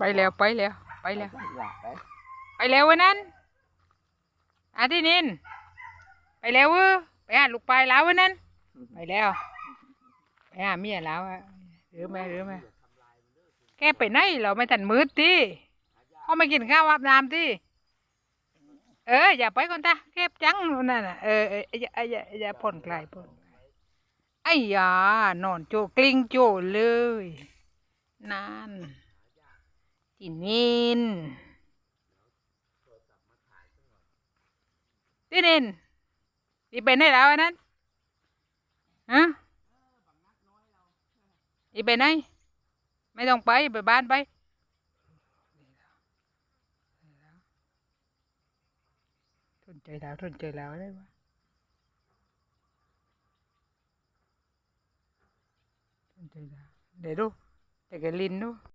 ไปแล้วไปแล้วไปแล้วไปไปไปแล้ววันนั้นอาทินิน ไปแล้วเว้ยไปหาลูกปลายแล้ววันนั้น ไปแล้วไปหาเมียแล้วอะหรือไม่หรือไม่แกไปไหนเราไม่ทันมืดที่เขาไม่กินข้าวอาบน้ำที่เอออย่าไปก่อนตาเก็บจังนั่นน่ะเออเอออย่าอย่าอย่าผ่อนคลายผ่อนคลาย ไอ้ยานอนโจกลิ้งโจเลย นั่นจินินที่นินอีไปไหนแล้วอันนั้นฮะอีไปไหน ไม่ต้องไปไปบ้านไปทนใจแล้วทนใจแล้วได้ปะ ทนใจแล้